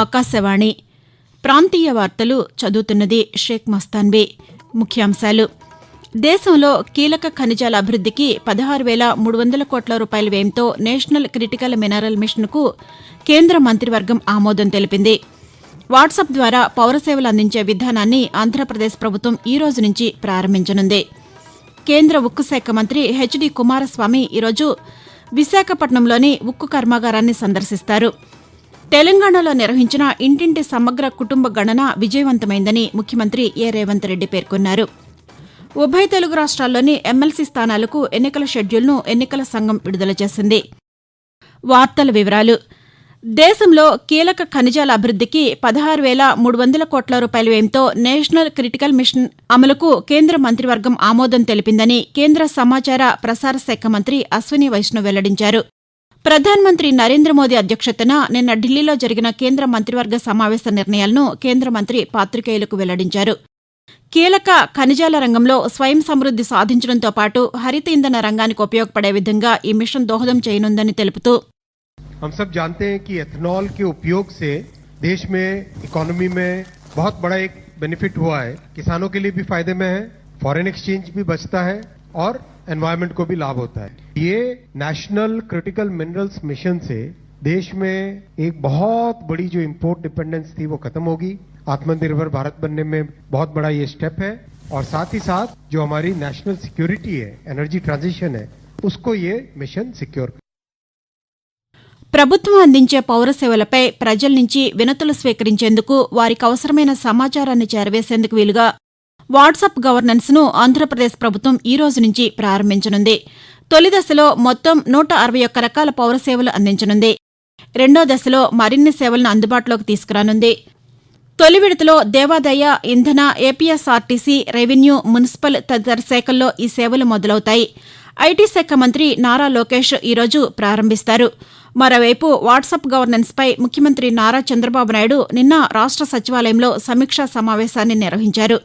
ఆకాశవాణి. ప్రాంతీయ వార్తలు చదువుతున్నది షేక్ మస్తాన్బీ ముఖ్యాంశాలు. దేశంలో కీలక ఖనిజాల అభివృద్దికి పదహారు వేల మూడు వందల కోట్ల రూపాయల వ్యయంతో నేషనల్ క్రిటికల్ మినరల్ మిషన్కు కేంద్ర మంత్రివర్గం ఆమోదం తెలిపింది. వాట్సాప్ ద్వారా పౌర సేవలు అందించే విధానాన్ని ఆంధ్రప్రదేశ్ ప్రభుత్వం ఈ రోజు నుంచి ప్రారంభించనుంది. కేంద్ర ఉక్కు శాఖ మంత్రి హెచ్డి కుమారస్వామి ఈరోజు విశాఖపట్నంలోని ఉక్కు కర్మాగారాన్ని సందర్శిస్తారు. తెలంగాణలో నిర్వహించిన ఇంటింటి సమగ్ర కుటుంబ గణన విజయవంతమైందని ముఖ్యమంత్రి ఏ రేవంత్ రెడ్డి పేర్కొన్నారు. ఉభయ తెలుగు రాష్ట్రాల్లోని ఎమ్మెల్సీ స్థానాలకు ఎన్నికల షెడ్యూల్ను ఎన్నికల సంఘం విడుదల చేసింది. వార్తల వివరాలు. దేశంలో కీలక ఖనిజాల అభివృద్దికి పదహారు వేల మూడు వందల కోట్ల రూపాయల వ్యయంతో నేషనల్ క్రిటికల్ మిషన్ అమలుకు కేంద్ర మంత్రివర్గం ఆమోదం తెలిపిందని కేంద్ర సమాచార ప్రసార శాఖ మంత్రి అశ్విని వైష్ణవ్ వెల్లడించారు. ప్రధానమంత్రి నరేంద్ర మోదీ అధ్యక్షతన నిన్న ఢిల్లీలో జరిగిన కేంద్ర మంత్రివర్గ సమావేశ నిర్ణయాలను కేంద్ర మంత్రి పాతికేయులకు వెల్లడించారు కీలక ఖనిజాల రంగంలో స్వయం సమృద్ది సాధించడంతో పాటు హరిత ఇంధన రంగానికి ఉపయోగపడే విధంగా ఈ మిషన్ దోహదం చేయనుందని తెలుపుతూ हम सब जानते हैं कि एथेनॉल के उपयोग से देश में इकोनॉमी में बहुत बड़ा एक बेनिफिट हुआ है किसानों के लिए भी फायदे में है फॉरेन एक्सचेंज भी बचता है और एनवायरमेंट को भी लाभ होता है ये नेशनल क्रिटिकल मिनरल्स मिशन से देश में एक बहुत बड़ी जो इंपोर्ट डिपेंडेंस थी वो खत्म होगी आत्मनिर्भर भारत बनने में बहुत बड़ा ये स्टेप है और साथ ही साथ जो हमारी नेशनल सिक्योरिटी है एनर्जी ट्रांजिशन है उसको ये मिशन सिक्योर ప్రభుత్వం అందించే పౌర సేవలపై ప్రజల నుంచి వినతులు స్వీకరించేందుకు వారికి అవసరమైన సమాచారాన్ని చేరవేసేందుకు వీలుగా వాట్సాప్ గవర్నెన్స్ను ఆంధ్రప్రదేశ్ ప్రభుత్వం ఈ రోజు నుంచి ప్రారంభించనుంది. తొలి దశలో మొత్తం నూట అరవై ఒక్క రకాల పౌర సేవలు అందించనుంది. రెండో దశలో మరిన్ని సేవలను అందుబాటులోకి తీసుకురానుంది. తొలి విడతలో దేవాదాయ ఇంధన ఏపీఎస్ఆర్టీసీ రెవెన్యూ మున్సిపల్ తదితర శాఖల్లో ఈ సేవలు మొదలవుతాయి. ఐటీ శాఖ మంత్రి నారా లోకేష్ ఈరోజు ప్రారంభిస్తారు. మరోవైపు వాట్సాప్ గవర్నెన్స్పై ముఖ్యమంత్రి నారా చంద్రబాబు నాయుడు నిన్న రాష్ట సచివాలయంలో సమీక్షా సమావేశాన్ని నిర్వహించారు.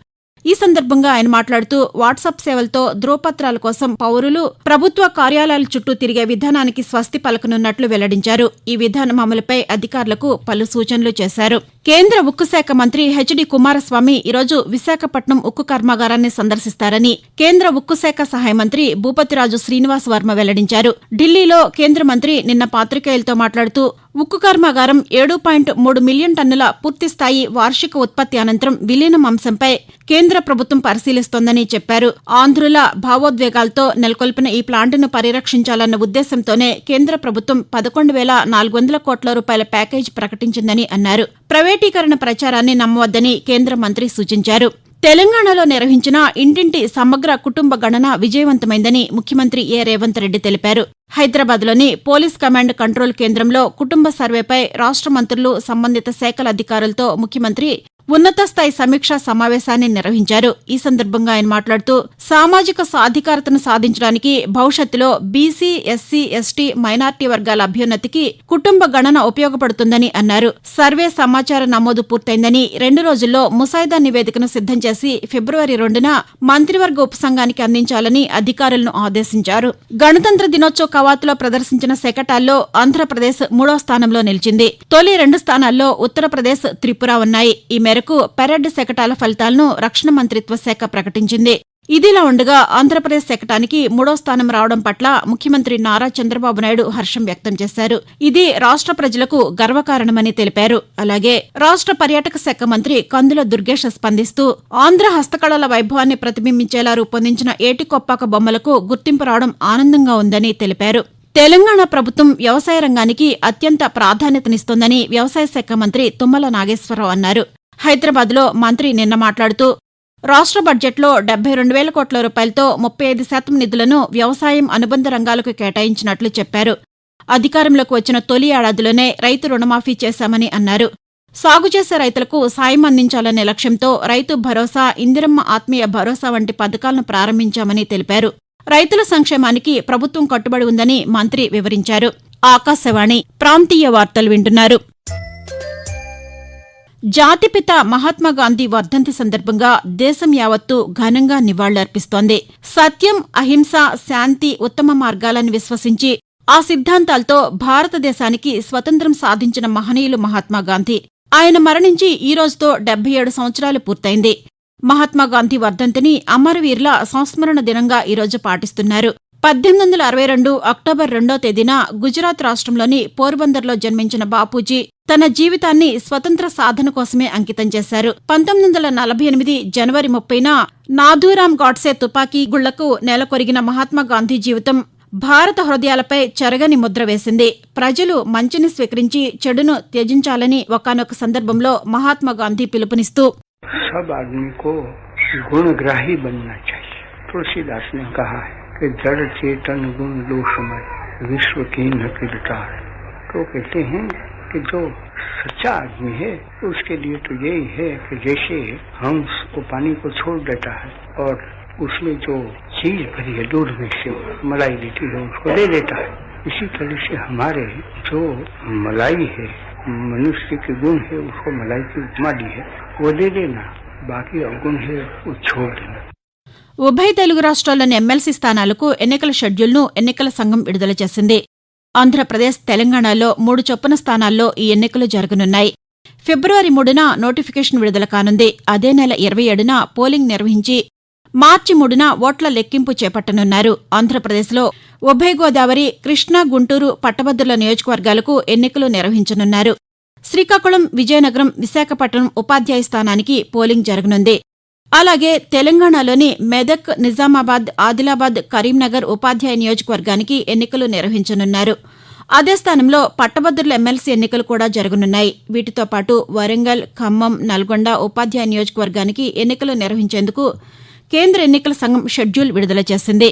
ఈ సందర్భంగా ఆయన మాట్లాడుతూ వాట్సాప్ సేవలతో ధ్రువపత్రాల కోసం పౌరులు ప్రభుత్వ కార్యాలయాల చుట్టూ తిరిగే విధానానికి స్వస్తి పలకనున్నట్లు వెల్లడించారు. ఈ విధానం అమలుపై అధికారులకు పలు సూచనలు చేశారు. కేంద్ర ఉక్కు శాఖ మంత్రి హెచ్డి కుమారస్వామి ఈరోజు విశాఖపట్నం ఉక్కు కర్మాగారాన్ని సందర్శిస్తారని కేంద్ర ఉక్కు శాఖ సహాయ మంత్రి భూపతిరాజు శ్రీనివాస్ వర్మ వెల్లడించారు. ఢిల్లీలో కేంద్ర మంత్రి నిన్న పాతికేయులతో మాట్లాడుతూ ఉక్కు కర్మాగారం ఏడు పాయింట్ మూడు మిలియన్ టన్నుల పూర్తిస్థాయి వార్షిక ఉత్పత్తి అనంతరం విలీనం అంశంపై కేంద్ర ప్రభుత్వం పరిశీలిస్తోందని చెప్పారు. ఆంధ్రుల భావోద్వేగాలతో నెలకొల్పిన ఈ ప్లాంటును పరిరక్షించాలన్న ఉద్దేశంతోనే కేంద్ర ప్రభుత్వం పదకొండు వేల నాలుగు వందల కోట్ల రూపాయల ప్యాకేజీ ప్రకటించిందని అన్నారు. ప్రైవేటీకరణ ప్రచారాన్ని నమ్మవద్దని కేంద్ర మంత్రి సూచించారు. తెలంగాణలో నిర్వహించిన ఇంటింటి సమగ్ర కుటుంబ గణన విజయవంతమైందని ముఖ్యమంత్రి ఏ. రేవంత్ రెడ్డి తెలిపారు. హైదరాబాద్లోని పోలీస్ కమాండ్ కంట్రోల్ కేంద్రంలో కుటుంబ సర్వేపై రాష్ట మంత్రులు సంబంధిత శాఖల అధికారులతో ముఖ్యమంత్రి ఉన్నత స్థాయి సమీక్షా సమావేశాన్ని నిర్వహించారు. ఈ సందర్భంగా ఆయన మాట్లాడుతూ సామాజిక సాధికారతను సాధించడానికి భవిష్యత్తులో బీసీ ఎస్సీ ఎస్టీ మైనార్టీ వర్గాల అభ్యున్నతికి కుటుంబ గణన ఉపయోగపడుతుందని అన్నారు. సర్వే సమాచార నమోదు పూర్తయిందని రెండు రోజుల్లో ముసాయిదా నివేదికను సిద్దం చేసి ఫిబ్రవరి రెండున మంత్రివర్గ ఉపసంఘానికి అందించాలని అధికారులను ఆదేశించారు. గణతంత్ర దినోత్సవ కవాతులో ప్రదర్శించిన శకటాల్లో ఆంధ్రప్రదేశ్ మూడో స్థానంలో నిలిచింది. తొలి రెండు స్థానాల్లో ఉత్తరప్రదేశ్ త్రిపుర ఉన్నాయి. ఈ మేరకు పెరడ్ శకటాల ఫలితాలను రక్షణ మంత్రిత్వ శాఖ ప్రకటించింది. ఇదిలా ఉండగా ఆంధ్రప్రదేశ్ శకటానికి మూడో స్థానం రావడం పట్ల ముఖ్యమంత్రి నారా చంద్రబాబు నాయుడు హర్షం వ్యక్తం చేశారు. ఇది రాష్ట ప్రజలకు గర్వకారణమని తెలిపారు. అలాగే రాష్ట పర్యాటక శాఖ మంత్రి కందుల దుర్గేష్ స్పందిస్తూ ఆంధ్ర హస్తకళల వైభవాన్ని ప్రతిబింబించేలా రూపొందించిన ఏటికొప్పాక బొమ్మలకు గుర్తింపు రావడం ఆనందంగా ఉందని తెలిపారు. తెలంగాణ ప్రభుత్వం వ్యవసాయ రంగానికి అత్యంత ప్రాధాన్యతనిస్తోందని వ్యవసాయ శాఖ మంత్రి తుమ్మల నాగేశ్వరరావు అన్నారు. హైదరాబాద్లో మంత్రి నిన్న మాట్లాడుతూ రాష్ట్ర బడ్జెట్లో డెబ్బై రెండు వేల కోట్ల రూపాయలతో ముప్పై ఐదు శాతం నిధులను వ్యవసాయం అనుబంధ రంగాలకు కేటాయించినట్లు చెప్పారు. అధికారంలోకి వచ్చిన తొలి ఏడాదిలోనే రైతు రుణమాఫీ చేశామని అన్నారు. సాగు చేసే రైతులకు సాయం అందించాలనే లక్ష్యంతో రైతు భరోసా ఇందిరమ్మ ఆత్మీయ భరోసా వంటి పథకాలను ప్రారంభించామని తెలిపారు. రైతుల సంక్షేమానికి ప్రభుత్వం కట్టుబడి ఉందని మంత్రి వివరించారు. ఆకాశవాణి ప్రాంతీయ వార్తలు వింటున్నారు. జాతిపిత మహాత్మాగాంధీ వర్ధంతి సందర్భంగా దేశం యావత్తు ఘనంగా నివాళులర్పిస్తోంది. సత్యం అహింస శాంతి ఉత్తమ మార్గాలను విశ్వసించి ఆ సిద్ధాంతాలతో భారతదేశానికి స్వతంత్రం సాధించిన మహనీయులు మహాత్మాగాంధీ ఆయన మరణించి ఈ రోజుతో డెబ్బై ఏడు సంవత్సరాలు పూర్తయింది. మహాత్మాగాంధీ వర్ధంతిని అమరవీరుల సంస్మరణ దినంగా ఈరోజు పాటిస్తున్నారు. పద్దెనిమిది వందల అరవై రెండు అక్టోబర్ రెండో తేదీన గుజరాత్ రాష్ట్రంలోని పోర్బందర్లో జన్మించిన బాపూజీ తన జీవితాన్ని స్వతంత్ర సాధన కోసమే అంకితం చేశారు పంతొమ్మిది వందల నలభై ఎనిమిది జనవరి ముప్పైన నాథూరాం గాడ్సే తుపాకీ గుళ్లకు నెలకొరిగిన మహాత్మాగాంధీ జీవితం భారత హృదయాలపై చెరగని ముద్ర వేసింది ప్రజలు మంచిని స్వీకరించి చెడును త్యజించాలని ఒకానొక సందర్భంలో మహాత్మాగాంధీ పిలుపునిస్తూ सब आदमी को गुणग्राही बनना चाहिए तुलसीदास ने कहा है कि जड़ चेतन गुण लो समय विश्व की न किरदार तो कहते हैं कि जो सच्चा आदमी है, उसके लिए तो यही है कि जैसे हंस वो पानी को छोड़ देता है और उसमें जो चीज़ भरी है, दूध में से मलाई देती है, उसको ले लेता है। इसी तरह से हमारे जो मलाई है, मनुष्य के गुण है, उसको मलाई की उपमा दी है, वो ले लेना बाकी अवगुण है, वो छोड़ देना। ఉభయ తెలుగు రాష్ట్రాల్లోని ఎమ్మెల్సీ స్థానాలకు ఎన్నికల షెడ్యూల్ను ఎన్నికల సంఘం విడుదల చేసింది. ఆంధ్రప్రదేశ్ తెలంగాణలో మూడు చొప్పున స్థానాల్లో ఈ ఎన్నికలు జరగనున్నాయి. ఫిబ్రవరి మూడున నోటిఫికేషన్ విడుదల కానుంది. అదే నెల ఇరవై ఏడున పోలింగ్ నిర్వహించి మార్చి మూడున ఓట్ల లెక్కింపు చేపట్టనున్నారు. ఆంధ్రప్రదేశ్లో ఉభయ గోదావరి కృష్ణా గుంటూరు పట్టభద్రుల నియోజకవర్గాలకు ఎన్నికలు నిర్వహించనున్నారు. శ్రీకాకుళం విజయనగరం విశాఖపట్నం ఉపాధ్యాయ స్థానానికి పోలింగ్ జరగనుంది. అలాగే తెలంగాణలోని మెదక్ నిజామాబాద్ ఆదిలాబాద్ కరీంనగర్ ఉపాధ్యాయ నియోజకవర్గానికి ఎన్నికలు నిర్వహించనున్నారు. అదే స్థానంలో పట్టభద్రుల ఎమ్మెల్సీ ఎన్నికలు కూడా జరగనున్నాయి. వీటితో పాటు వరంగల్ ఖమ్మం నల్గొండ ఉపాధ్యాయ నియోజకవర్గానికి ఎన్నికలు నిర్వహించేందుకు కేంద్ర ఎన్నికల సంఘం షెడ్యూల్ విడుదల చేసింది.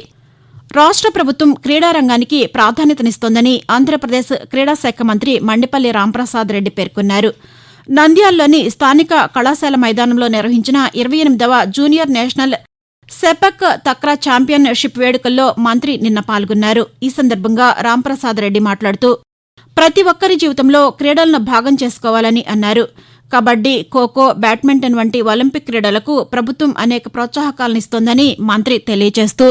రాష్ట్ర ప్రభుత్వం క్రీడారంగానికి ప్రాధాన్యతనిస్తోందని ఆంధ్రప్రదేశ్ క్రీడా శాఖ మంత్రి మండిపల్లి రాంప్రసాద్ రెడ్డి పేర్కొన్నారు. నంద్యాలలోని స్థానిక కళాశాల మైదానంలో నిర్వహించిన ఇరవై ఎనిమిదవ junior national sepak takraw championship వేడుకల్లో మంత్రి నిన్న పాల్గొన్నారు. ఈ సందర్భంగా రాంప్రసాద్ రెడ్డి మాట్లాడుతూ ప్రతి ఒక్కరి జీవితంలో క్రీడలను భాగం చేసుకోవాలని అన్నారు. కబడ్డీ ఖోఖో బ్యాడ్మింటన్ వంటి ఒలింపిక్ క్రీడలకు ప్రభుత్వం అనేక ప్రోత్సాహకాలనిస్తోందని మంత్రి తెలియజేస్తూ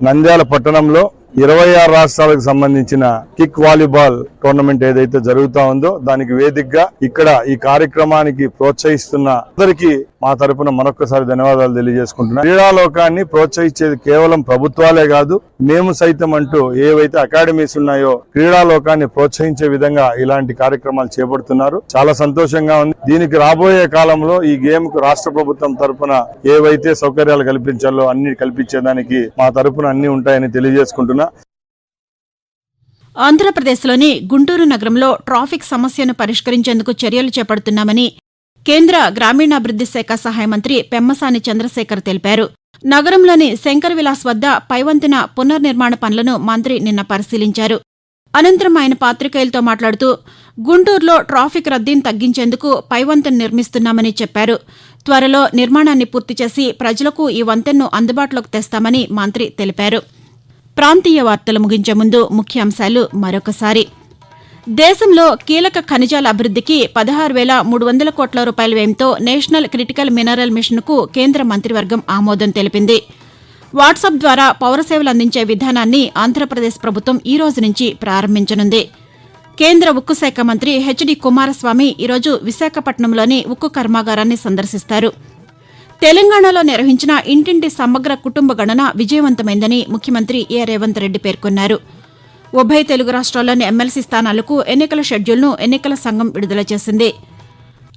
నంద్యాల పట్టణంలో ఇరవై ఆరు రాష్ట్రాలకు సంబంధించిన కిక్ వాలీబాల్ టోర్నమెంట్ ఏదైతే జరుగుతా ఉందో దానికి వేదికగా ఇక్కడ ఈ కార్యక్రమానికి ప్రోత్సహిస్తున్న అందరికీ మా తరపున మరొకసారి ధన్యవాదాలు తెలియజేసుకుంటున్నాను క్రీడాలోకాన్ని ప్రోత్సహించేది కేవలం ప్రభుత్వాలే కాదు మేము సైతం అంటూ ఏవైతే అకాడమీస్ ఉన్నాయో క్రీడాలోకాన్ని ప్రోత్సహించే విధంగా ఇలాంటి కార్యక్రమాలు చేపడుతున్నారు. చాలా సంతోషంగా ఉంది. దీనికి రాబోయే కాలంలో ఈ గేమ్కు రాష్ట్ర ప్రభుత్వం తరపున ఏవైతే సౌకర్యాలు కల్పించాలో అన్ని కల్పించేదానికి మా తరపున అన్ని ఉంటాయని తెలియజేసుకుంటున్నా. ఆంధ్రప్రదేశ్లోని గుంటూరు నగరంలో ట్రాఫిక్ సమస్యను పరిష్కరించేందుకు చర్యలు చేపడుతున్నామని కేంద్ర గ్రామీణాభివృద్ది శాఖ సహాయ మంత్రి పెమ్మసాని చంద్రశేఖర్ తెలిపారు. నగరంలోని శంకర్ విలాస్ వద్ద పైవంతెన పునర్నిర్మాణ పనులను మంత్రి నిన్న పరిశీలించారు. అనంతరం ఆయన పాతికేయులతో మాట్లాడుతూ గుంటూరులో ట్రాఫిక్ రద్దీని తగ్గించేందుకు పైవంతెన నిర్మిస్తున్నామని చెప్పారు. త్వరలో నిర్మాణాన్ని పూర్తి చేసి ప్రజలకు ఈ వంతెన్ను అందుబాటులోకి తెస్తామని మంత్రి తెలిపారు. ప్రాంతీయ వార్తలు ముగించే ముందు ముఖ్యాంశాలు మరొకసారి. దేశంలో కీలక ఖనిజాల అభివృద్దికి పదహారు వేల మూడు వందల కోట్ల రూపాయల వ్యయంతో నేషనల్ క్రిటికల్ మినరల్ మిషన్కు కేంద్ర మంత్రివర్గం ఆమోదం తెలిపింది. వాట్సాప్ ద్వారా పౌర సేవలు అందించే విధానాన్ని ఆంధ్రప్రదేశ్ ప్రభుత్వం ఈ రోజు నుంచి ప్రారంభించనుంది. కేంద్ర ఉక్కు శాఖ మంత్రి హెచ్డి కుమారస్వామి ఈరోజు విశాఖపట్నంలోని ఉక్కు కర్మాగారాన్ని సందర్శిస్తారు. తెలంగాణలో నిర్వహించిన ఇంటింటి సమగ్ర కుటుంబ గణన విజయవంతమైందని ముఖ్యమంత్రి ఏ రేవంత్ రెడ్డి పేర్కొన్నారు. ఉభయ తెలుగు రాష్ట్రాల్లోని ఎమ్మెల్సీ స్థానాలకు ఎన్నికల షెడ్యూల్ను ఎన్నికల సంఘం విడుదల చేసింది.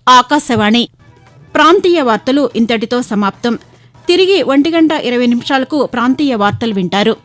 ఆకాశవాణి. ప్రాంతీయ వార్తలు ఇంతటితో సమాప్తం. తిరిగి ఒంటి గంట ఇరవై నిమిషాలకు ప్రాంతీయ వార్తలు వింటారు.